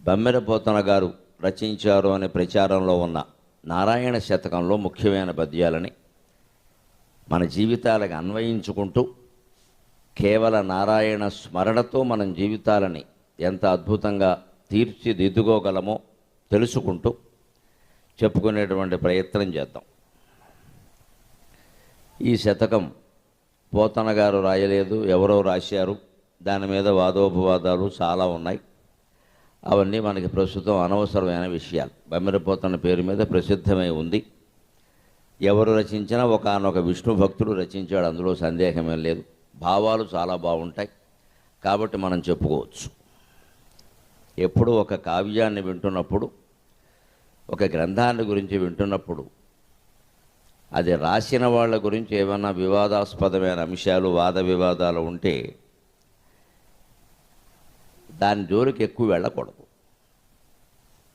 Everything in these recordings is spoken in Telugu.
బమ్మెరపోతన గారు రచించారు అనే ప్రచారంలో ఉన్న నారాయణ శతకంలో ముఖ్యమైన పద్యాలని మన జీవితాలకు అన్వయించుకుంటూ కేవల నారాయణ స్మరణతో మనం జీవితాలని ఎంత అద్భుతంగా తీర్చిదిద్దుకోగలమో తెలుసుకుంటూ చెప్పుకునేటువంటి ప్రయత్నం చేద్దాం. ఈ శతకం పోతన గారు రాయలేదు ఎవరో రాశారు. దాని మీద వాదోపవాదాలు చాలా ఉన్నాయి. అవన్నీ మనకి ప్రస్తుతం అనవసరమైన విషయాలు. బమ్మెరపోతన పేరు మీద ప్రసిద్ధమై ఉంది. ఎవరు రచించినా ఒకనొక విష్ణు భక్తుడు రచించాడు అందులో సందేహమే లేదు. భావాలు చాలా బాగుంటాయి. కాబట్టి మనం చెప్పుకోవచ్చు. ఎప్పుడు ఒక కావ్యాన్ని వింటున్నప్పుడు ఒక గ్రంథాన్ని గురించి వింటున్నప్పుడు అది రాసిన వాళ్ళ గురించి ఏమైనా వివాదాస్పదమైన అంశాలు వాద వివాదాలు ఉంటే దాని జోలికి ఎక్కువ వెళ్ళకూడదు.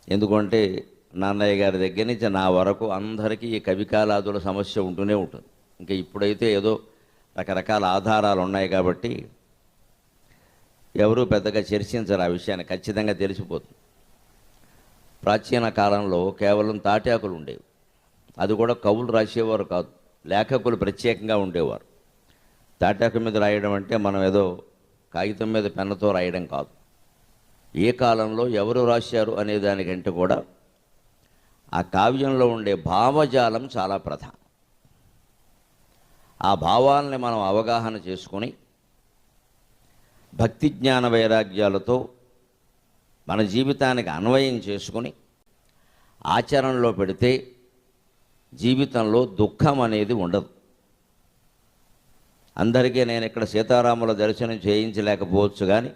ఎందుకంటే నాన్నయ్య గారి దగ్గర నుంచి నా వరకు అందరికీ ఈ కవికాలాదుల సమస్య ఉంటూనే ఉంటుంది. ఇంకా ఇప్పుడైతే ఏదో రకరకాల ఆధారాలు ఉన్నాయి కాబట్టి ఎవరూ పెద్దగా చర్చించరు ఆ విషయాన్ని. ఖచ్చితంగా తెలిసిపోతుంది. ప్రాచీన కాలంలో కేవలం తాటాకులు ఉండేవి. అది కూడా కవులు రాసేవారు కాదు. లేఖకులు ప్రత్యేకంగా ఉండేవారు. తాటాకు మీద రాయడం అంటే మనం ఏదో కాగితం మీద పెన్నతో రాయడం కాదు. ఏ కాలంలో ఎవరు రాశారు అనే దానికంటే కూడా ఆ కావ్యంలో ఉండే భావజాలం చాలా ప్రధానం. ఆ భావాలని మనం అవగాహన చేసుకొని భక్తి జ్ఞాన వైరాగ్యాలతో మన జీవితానికి అన్వయం చేసుకొని ఆచరణలో పెడితే జీవితంలో దుఃఖం అనేది ఉండదు. అందరికీ నేను ఇక్కడ సీతారాముల దర్శనం చేయించలేకపోవచ్చు కానీ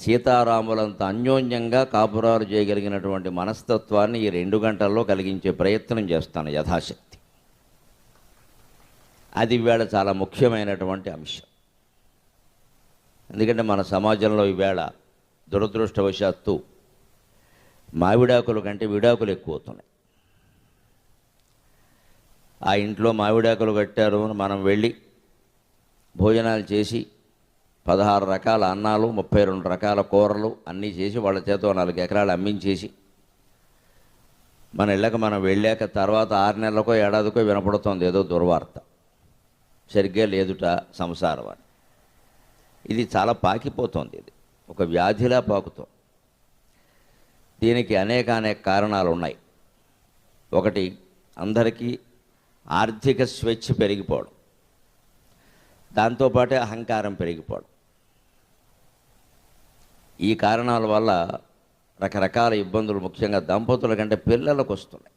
సీతారాములంత అన్యోన్యంగా కాపురాలు చేయగలిగినటువంటి మనస్తత్వాన్ని ఈ రెండు గంటల్లో కలిగించే ప్రయత్నం చేస్తాను యథాశక్తి. అది ఈవేళ చాలా ముఖ్యమైనటువంటి అంశం. ఎందుకంటే మన సమాజంలో ఈవేళ దురదృష్టవశాత్తు మావిడాకుల కంటే విడాకులు ఎక్కువ అవుతున్నాయి ఆ ఇంట్లో మావిడాకులు కట్టారు మనం వెళ్ళి భోజనాలు చేసి పదహారు రకాల అన్నాలు ముప్పై రెండు రకాల కూరలు అన్నీ చేసి వాళ్ళ చేత నాలుగు ఎకరాలు అమ్మించేసి మన ఇళ్ళకి మనం వెళ్ళాక తర్వాత ఆరు నెలలకో ఏడాదికో వినపడుతోంది ఏదో దుర్వార్త. సరిగ్గా లేదుట సంసారం అని. ఇది చాలా పాకిపోతుంది ఇది. ఒక వ్యాధిలా పాకుతోంది. దీనికి అనేక అనేక కారణాలు ఉన్నాయి. ఒకటి అందరికీ ఆర్థిక స్వేచ్ఛ పెరిగిపోవడం. దాంతోపాటే అహంకారం పెరిగిపోవడం. ఈ కారణాల వల్ల రకరకాల ఇబ్బందులు ముఖ్యంగా దంపతుల కంటే పిల్లలకు వస్తున్నాయి.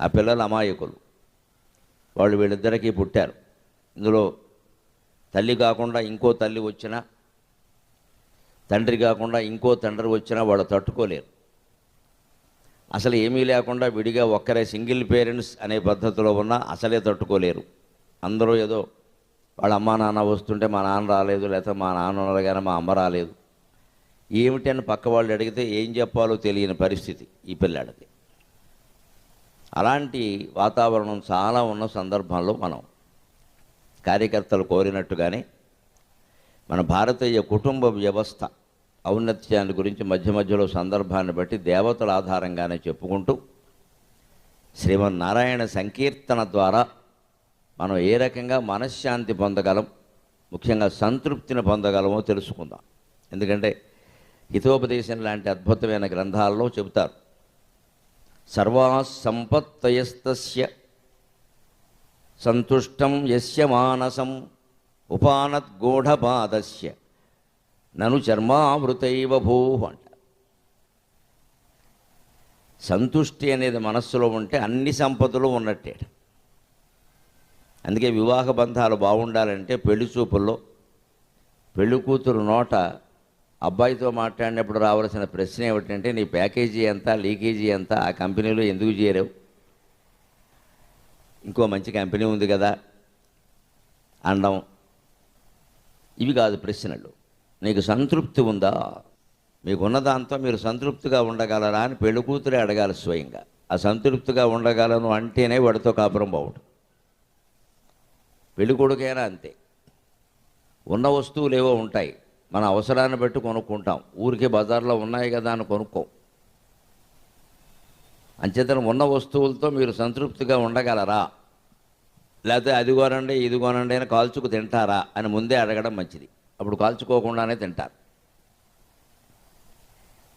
ఆ పిల్లలు అమాయకులు. వాళ్ళు వీళ్ళిద్దరికీ పుట్టారు. ఇందులో తల్లి కాకుండా ఇంకో తల్లి వచ్చినా తండ్రి కాకుండా ఇంకో తండ్రి వచ్చినా వాళ్ళు తట్టుకోలేరు. అసలు ఏమీ లేకుండా విడిగా ఒక్కరే సింగిల్ పేరెంట్స్ అనే పద్ధతిలో ఉన్నా అసలే తట్టుకోలేరు. అందరూ ఏదో వాళ్ళ అమ్మా నాన్న వస్తుంటే మా నాన్న రాలేదు లేకపోతే మా నాన్న ఉన్నారు కానీ మా అమ్మ రాలేదు. ఏమిటని పక్క వాళ్ళు అడిగితే ఏం చెప్పాలో తెలియని పరిస్థితి ఈ పిల్లాడికి. అలాంటి వాతావరణం చాలా ఉన్న సందర్భంలో మనం కార్యకర్తలు కోరినట్టుగానే మన భారతీయ కుటుంబ వ్యవస్థ ఔన్నత్యాన్ని గురించి మధ్య మధ్యలో సందర్భాన్ని బట్టి దేవతల ఆధారంగానే చెప్పుకుంటూ శ్రీమన్నారాయణ సంకీర్తన ద్వారా మనం ఏ రకంగా మనశ్శాంతి పొందగలం ముఖ్యంగా సంతృప్తిని పొందగలమో తెలుసుకుందాం. ఎందుకంటే హితోపదేశం లాంటి అద్భుతమైన గ్రంథాల్లో చెబుతారు. సర్వా సంపత్తయస్తస్య సంతుష్టం యస్య మానసం ఉపానద్గూఢపాదస్య నను చర్మావృతైవ భూ అంట. సంతుష్టి అనేది మనస్సులో ఉంటే అన్ని సంపదలు ఉన్నట్టే. అందుకే వివాహ బంధాలు బాగుండాలంటే పెళ్ళి చూపుల్లో పెళ్ళి కూతురు నోట అబ్బాయితో మాట్లాడినప్పుడు రావాల్సిన ప్రశ్న ఏమిటంటే నీ ప్యాకేజీ ఎంత లీకేజీ ఎంత? ఆ కంపెనీలో ఎందుకు చేరావు? ఇంకో మంచి కంపెనీ ఉంది కదా అనడం. ఇవి కాదు ప్రశ్నలు. నీకు సంతృప్తి ఉందా? మీకున్న దాంతో మీరు సంతృప్తిగా ఉండగలరా అని పెళ్ళి కూతురే అడగాలి స్వయంగా. ఆ సంతృప్తిగా ఉండగలను అంటేనే వాడితో కాపురం బాగుంటుంది పెళ్ళికొడుకైనా అంతే. ఉన్న వస్తువులు ఏవో ఉంటాయి. మన అవసరాన్ని బట్టి కొనుక్కుంటాం. ఊరికే బజార్లో ఉన్నాయి కదా అని కొనుక్కోం. అంచేతన ఉన్న వస్తువులతో మీరు సంతృప్తిగా ఉండగలరా? లేకపోతే అది కొనండి ఇది కొనండి అని కాల్చుకు తింటారా అని ముందే అడగడం మంచిది. అప్పుడు కాల్చుకోకుండానే తింటారు.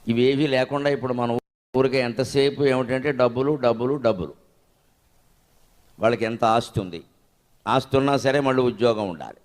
ఇవేవి లేకుండా ఇప్పుడు మనం ఊరికే ఎంతసేపు ఏమిటంటే డబ్బులు డబ్బులు డబ్బులు. వాళ్ళకి ఎంత ఆస్తి ఉంది. ఆస్తి ఉన్నా సరే మళ్ళీ ఉద్యోగం ఉండాలి.